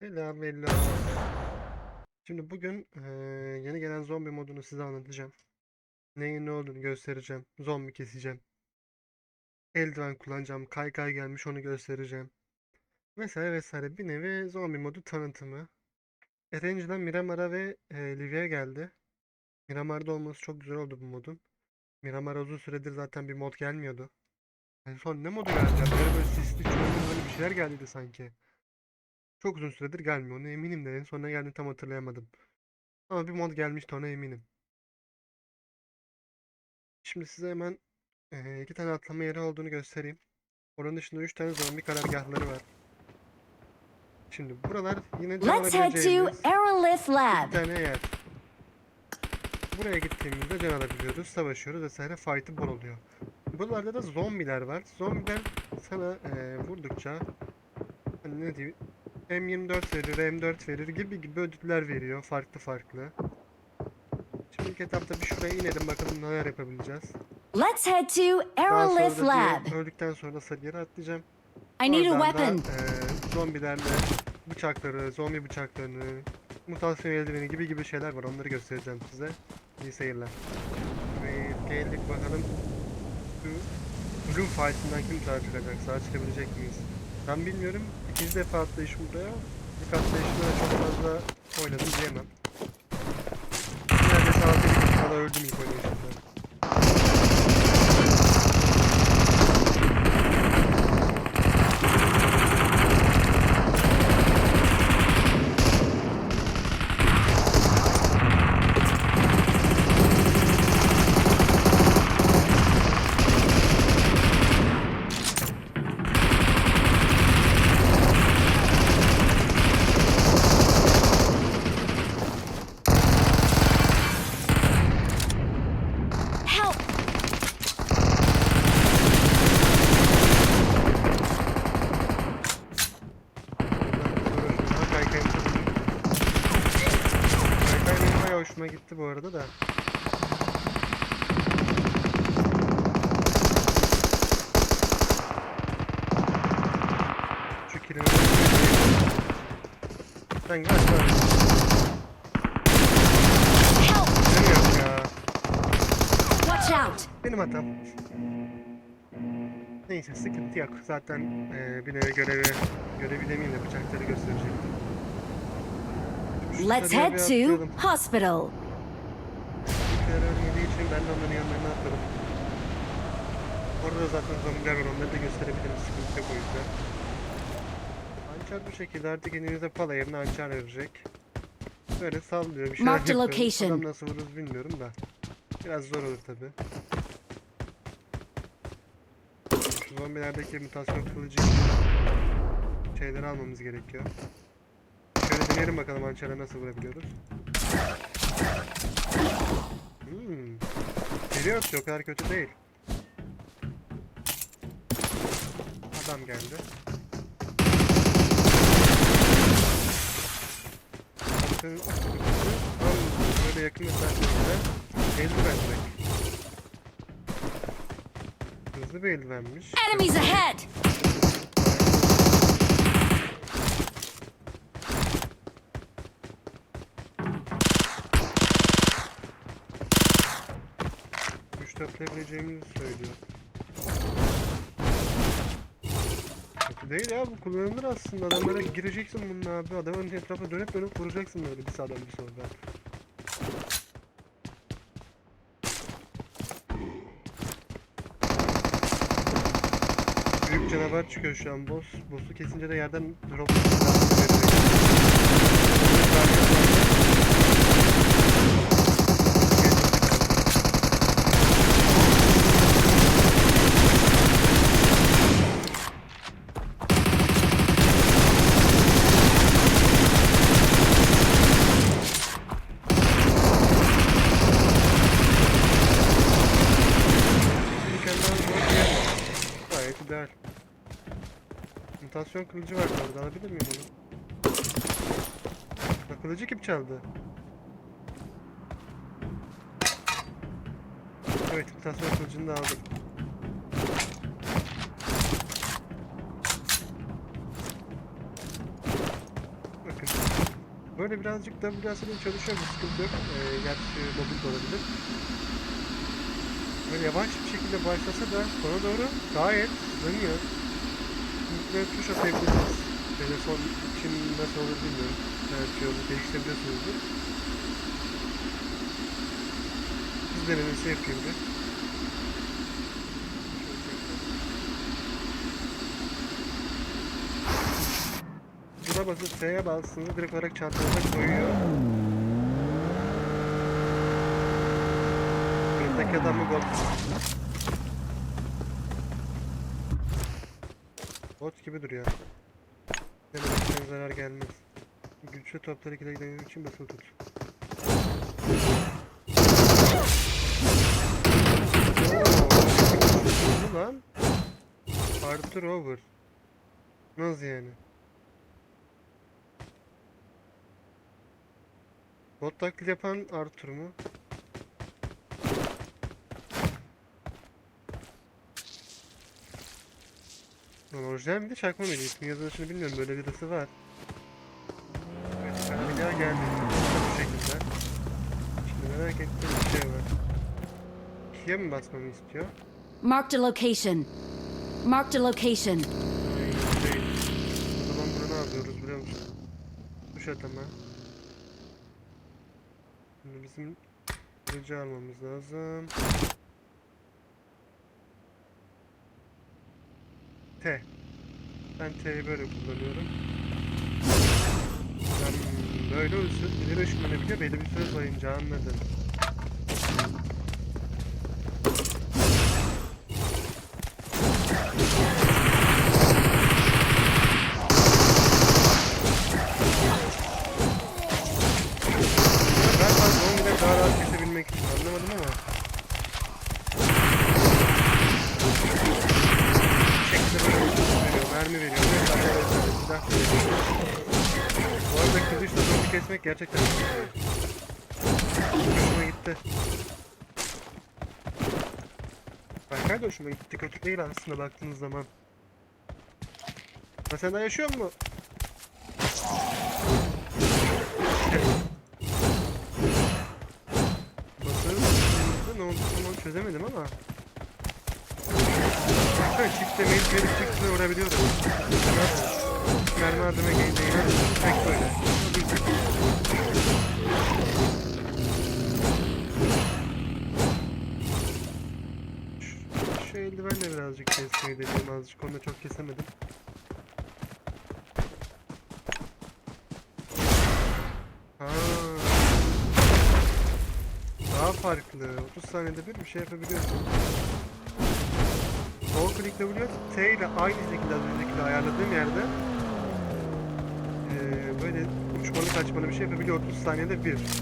Selam Ella. Şimdi bugün eee, yeni gelen zombi modunu size anlatacağım. Neyin ne olduğunu göstereceğim. Zombi keseceğim. Eldiven kullanacağım. Kaykay gelmiş onu göstereceğim. Vesaire vesaire. Bir nevi zombi modu tanıtımı. Erencil'den Miramar'a ve eee Livy'ye geldi. Miramar'da olması çok güzel oldu bu modun. Miramar'a uzun süredir zaten bir mod gelmiyordu. En son ne modu geldi? Böyle böyle sisli çöllü böyle bir şeyler geldiydi sanki. Çok uzun süredir gelmiyor. Ona eminim de en son ne geldiğini tam hatırlayamadım. Ama bir mod gelmişti ona eminim. Şimdi size hemen eee, iki tane atlama yeri olduğunu göstereyim. Oranın dışında üç tane zombi karargahları var. Şimdi buralar yine Let's head to Aerolith bir Lab. tane yer. Buraya gittiğimizde can alabiliyoruz, savaşıyoruz vesaire fight'ı bol oluyor. Buralarda da zombiler var. Zombiler sana eee, vurdukça hani ne diyeyim M24 verir, M4 verir gibi gibi ödüller veriyor farklı farklı. Şimdi ilk etapta bir şuraya inelim bakalım neler yapabileceğiz. Let's head to Aerolith Lab. öldükten sonra da sarı yere atlayacağım. I need a Oradan da, weapon. eee, zombilerle bıçakları, zombi bıçaklarını, mutasyon eldiveni gibi gibi şeyler var. Onları göstereceğim size. İyi seyirler. Ve geldik bakalım. Şu Blue Fight'ından kim sağ çıkacak? Sağ çıkabilecek miyiz? Ben bilmiyorum. İkinci defa atlayış buraya. İlk atlayışımda da çok fazla oynadım diyemem. Neredeyse 6 dakikada öldüm ilk oynayışımda. Help! Aha, Kaykay Kaykay benim bayağı hoşuma gitti bu arada da. Şu kilimi... Sen! Dönüyorum ya. Watch out! Benim hatam. Neyse sıkıntı yok. Zaten eee bir nevi görevi, görevi demeyeyim de bıçakları gösterecektim. Let's head to hospital. Bizimkiler ölmediği için ben de onların yanlarına atladım. Orada zaten zombiler var onları da gösterebilirim sıkıntı yok o yüzden. Hançer bu şekilde artık elinize pala yerine hançer verecek. Böyle sallıyor bir şeyler Mark the yapıyor. location. Adam nasıl vururuz bilmiyorum da. Biraz zor olur tabi. Zombilerdeki mutasyon kılıcı şeyleri almamız gerekiyor. Şöyle deneyelim bakalım hançerle nasıl vurabiliyoruz. Hmm. Atıyor o kadar kötü değil. Adam geldi. Bakın böyle yakın mesafede eldiven direkt. Hızlı bir eldivenmiş. Enemies ahead! Güç toplayabileceğimizi söylüyor. Kötü değil ya bu kullanılır aslında. Adamlara gireceksin bununla abi. Adamın etrafına dönüp dönüp vuracaksın böyle bir sağdan bir soldan. Büyük canavar çıkıyor şu an boss. Boss'u kesince de yerden drop Mükemmel bir oyun değil. İdeal. Mutasyon kılıcı var orada alabilir miyim onu? Bak kılıcı kim çaldı? Evet mutasyon kılıcını da aldım. Böyle birazcık da da çalışıyor bir sıkıntı yok. Ee, gerçi mobil olabilir. Böyle yavaş bir şekilde başlasa da sona doğru gayet hızlanıyor. Böyle tuş atabilirsiniz. Telefon için nasıl olur bilmiyorum. Belki onu değiştirebiliyorsunuzdur. Hız denemesi yapayım bir. Buna basıp F'ye bastığınızda direkt olarak çantanıza koyuyor. Önündeki adamı gol. Bot gibi duruyor. Demek zarar gelmez. Güçlü topları ikide giden için basılı tut. Oo, lan. Arthur over. Nasıl yani? Bot taklit yapan Arthur mu? Lan orijinal de çakma mıydı? İsmi yazılışını bilmiyorum. Böyle bir birisi var. Evet, ben bir daha geldi. Bu şekilde. Şimdi merak ettiğim bir şey var. İkiye mi basmamı istiyor? Marked a location. Marked a location. Hayır, değil. O zaman bunu ne yapıyoruz biliyor musun? Tuş atama. Şimdi bizim kılıcı almamız lazım. T. Ben T'yi böyle kullanıyorum. Ben böyle olsun. İleri ışınlanabiliyor. Belli bir süre boyunca anladım. Galiba zombileri daha rahat kesebilmek için anlamadım ama. Bir şekilde böyle uçuş veriyor, mermi veriyor, vesaire vesaire, silah veriyor. Arada kılıçla zombi kesmek gerçekten. Hoşuma gitti. Berkay da hoşuma gitti, kötü değil aslında baktığınız zaman. Ha sen daha yaşıyor musun? Basarım ne oldu onu çözemedim ama. Bakın çifte mate verip çiftle vurabiliyorum. Mermi harcama gelince tek böyle. Şu- eldivenle birazcık kesmeyi deneyeyim azıcık onu da çok kesemedim. Ha. Daha farklı. 30 saniyede bir bir şey yapabiliyorsun. Sol klikle vuruyor. T ile aynı şekilde az önceki ayarladığım yerde böyle uçmalı kaçmalı bir şey yapabiliyor 30 saniyede bir.